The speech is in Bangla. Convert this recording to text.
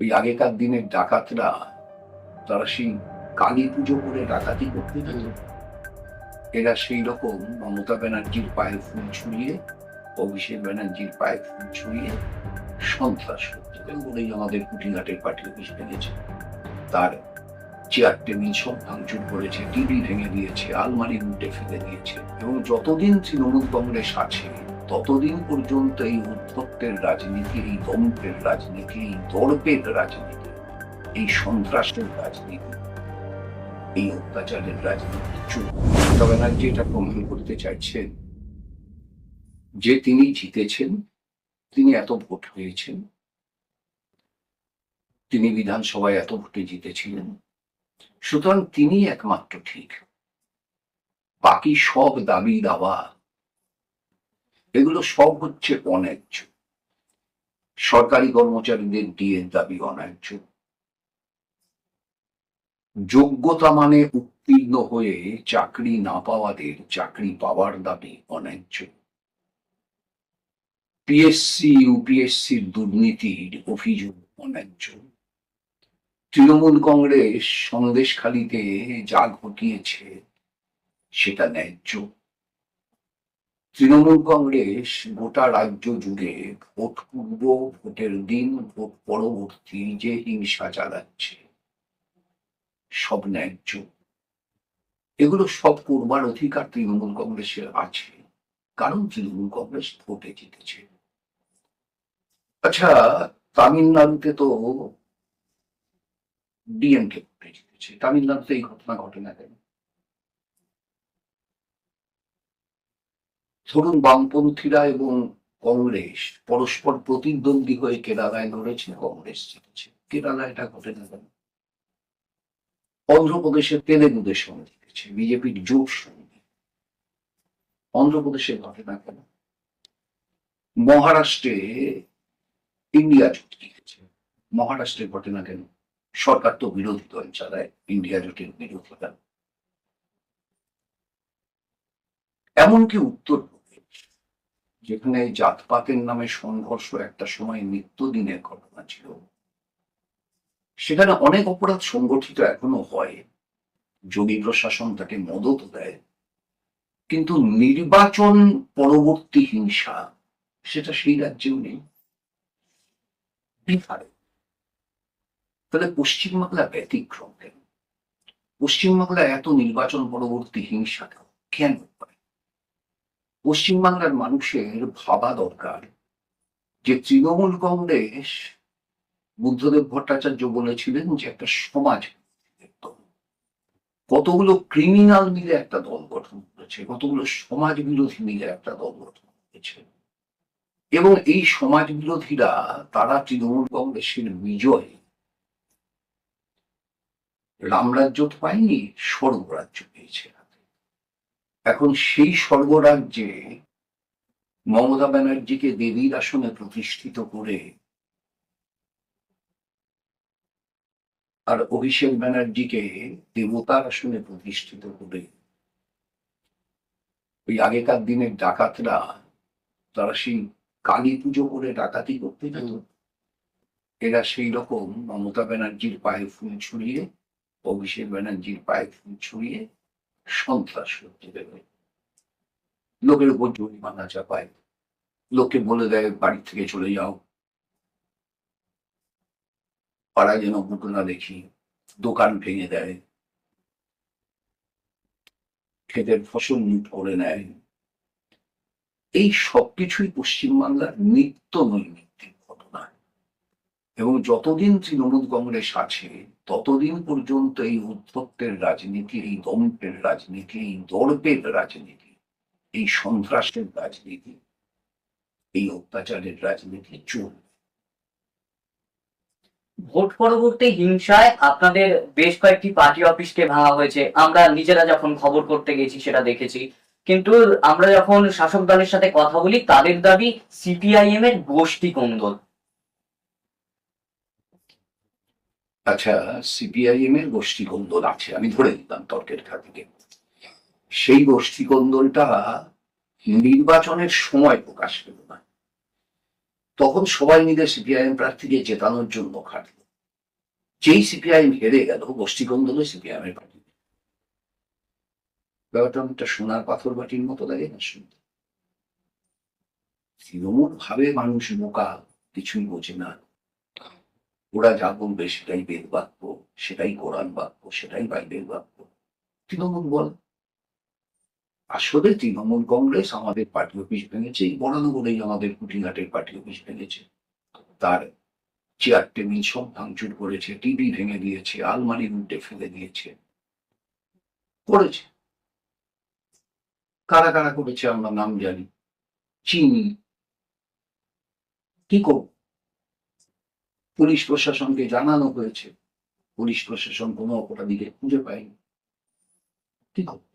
ওই আগেকার দিনের ডাকাতরা তারা সেই কালী পুজো করে ডাকাতি করতে এরা সেই রকম মমতা ব্যানার্জির পায়ে ফুল ছুঁড়িয়ে অভিষেক ব্যানার্জির পায়ে ফুল ছুঁড়িয়ে সন্ত্রাস করতে বলেই আমাদের কুটিঘাটের পার্টি অফিস ভেঙেছে। তার চেয়ার টেবিল সব ভাঙচুর করেছে টিভি ভেঙে দিয়েছে আলমারি উল্টে ফেলে দিয়েছে এবং যতদিন তৃণমূল কংগ্রেস আছে ততদিন পর্যন্ত এই উদ্ধত্তের রাজনীতি, এই দম্পের রাজনীতি, এই দর্পের রাজনীতি, এই সন্ত্রাসের রাজনীতি, এই অত্যাচারের রাজনীতি মমতা ব্যানার্জি এটা প্রমাণ করতে চাইছেন যে তিনি জিতেছেন, তিনি এত ভোট হয়েছেন তিনি বিধানসভায় এত ভোটে জিতেছিলেন, সুতরাং তিনি একমাত্র ঠিক। বাকি সব দাবি দাওয়া এগুলো সব হচ্ছে অন্যায্য। সরকারি কর্মচারীদের ডিএর দাবি অন্যায্য। যোগ্যতা মানে উত্তীর্ণ হয়ে চাকরি না পাওয়াদের চাকরি পাওয়ার দাবি অন্যায্য। পিএসসি ইউপিএসসির দুর্নীতির অভিযোগ অন্যায্য। তৃণমূল কংগ্রেস সন্দেশখালিতে যা ঘটিয়েছে সেটা ন্যায্য। তৃণমূল কংগ্রেস গোটা রাজ্য জুড়ে ভোট পূর্ব, ভোটের দিন, ভোট পরবর্তী যে হিংসা চালাচ্ছে, সব ন্যায্য। এগুলো সব করবার অধিকার তৃণমূল কংগ্রেসের আছে, কারণ তৃণমূল কংগ্রেস ভোটে জিতেছে। আচ্ছা তামিলনাড়ুতে তো ডিএমকে ভোটে জিতেছে। তামিলনাড়ুতে এই ঘটনা ঘটে না কেন? ধরুন বামপন্থীরা এবং কংগ্রেস পরস্পর প্রতিদ্বন্দ্বী হয়ে কেরালায় লড়েছে, কংগ্রেস জিতেছে। কেরালা এটা ঘটে না কেন? অন্ধ্রপ্রদেশে তেলেগুদের সঙ্গে জিতেছে, বিজেপির জোট সঙ্গে। অন্ধ্রপ্রদেশে ঘটে না কেন? মহারাষ্ট্রে ইন্ডিয়া জোট জিতেছে। মহারাষ্ট্রে ঘটে না কেন? সরকার তো বিরোধী দল চালায়, ইন্ডিয়া জোটের বিরোধিতা এমনকি উত্তরপ্রদেশ যেখানে জাতপাতের নামে সংঘর্ষ একটা সময় নিত্যদিনের ঘটনা ছিল। সেখানে অনেক অপরাধ সংগঠিত এখনও হয়। যোগী প্রশাসন তাকে মদত দেয়। কিন্তু নির্বাচন পরবর্তী হিংসা, সেটা সেই রাজ্যেও নেই। বিহারে। তাহলে পশ্চিমবাংলা ব্যতিক্রম কেন? পশ্চিমবাংলা এত নির্বাচন পরবর্তী হিংসা কেন হয়? পশ্চিমবাংলার মানুষের ভাবা দরকার যে তৃণমূল কংগ্রেস বুদ্ধদেব ভট্টাচার্য বলেছিলেন যে একটা সমাজ কতগুলো ক্রিমিনাল মিলে একটা দল গঠন করেছে, কতগুলো সমাজ বিরোধী মিলে একটা দল গঠন করেছে। এবং এই সমাজ বিরোধীরা, তারা তৃণমূল কংগ্রেসের বিজয় রামরাজ্য পায়নি, স্বর্গরাজ্য পেয়েছে এখন সেই স্বর্গরাজ্যে মমতা ব্যানার্জিকে দেবীর আসনে প্রতিষ্ঠিত করে আর অভিষেক ব্যানার্জিকে দেবতার আসনে প্রতিষ্ঠিত করে ওই আগেকার দিনের ডাকাতরা তারা সেই কালী পুজো করে ডাকাতি করতে যেত। এরা সেই রকম মমতা ব্যানার্জির পায়ে ফুল ছড়িয়ে অভিষেক ব্যানার্জির পায়ে ফুল ছুঁড়িয়ে সন্ত্রাস করতে দেবে। লোকের উপর জরিমানা চাপায়। লোককে বলে দেয়, বাড়ি থেকে চলে যাও। পাড়ায় যেন ঘটনা দেখি, দোকান ভেঙে দেয়। ক্ষেতের ফসল লুট করে নেয়। এই সবকিছুই পশ্চিমবাংলার নিত্য ঘটনা এবং যতদিন তৃণমূল কংগ্রেস আছে, ততদিন পর্যন্ত এই উদ্ধত্তের রাজনীতি, এই দম্পের রাজনীতি, এই দর্পের রাজনীতি, এই সন্ত্রাসের রাজনীতি, এই অত্যাচারের রাজনীতি চলবে। ভোট পরবর্তী হিংসায় আপনাদের বেশ কয়েকটি পার্টি অফিসকে ভাঙা হয়েছে। আমরা নিজেরা যখন খবর করতে গেছি, সেটা দেখেছি। কিন্তু আমরা যখন শাসক দলের সাথে কথা বলি, তাদের দাবি সিপিআইএম এর গোষ্ঠী কোন্দল। আচ্ছা সিপিআইএম এর গোষ্ঠী কন্দল আছে, আমি ধরে দিতাম তর্কের খাতিকে সেই গোষ্ঠী কন্দলটা নির্বাচনের সময় প্রকাশ পেল না। তখন সবাই মিলে সিপিআইএম প্রার্থীকে জেতানোর জন্য খাটল। যেই সিপিআইএম হেরে গেল গোষ্ঠী কন্দলে সিপিআইএম এর পার্টি ব্যাপারটা অনেকটা সোনার পাথর বাটির মতো লাগে না শুনতে? তৃণমূল ভাবে মানুষ বোকা, কিছুই বোঝে না। ওরা যা বলবে সেটাই বেদ বাক্য, সেটাই কোরআন বাক্য, সেটাই বাইবেল বাক্য। তৃণমূল বল। আসলে তৃণমূল কংগ্রেস আমাদের পার্টি অফিস ভেঙেছে, এই বরানগরেই আমাদের কুটিঘাটের পার্টি অফিস ভেঙেছে। তার চেয়ার, টেবিল সব ভাঙচুর করেছে, টিভি ভেঙে দিয়েছে আলমারি উল্টে ফেলে দিয়েছে। করেছে। কারা কারা করেছে আমরা নাম জানি। চিনি। কি করব? পুলিশ প্রশাসনকে জানানো হয়েছে। পুলিশ প্রশাসন কোনো অপরাধীকে খুঁজে পায়নি। ঠিক করব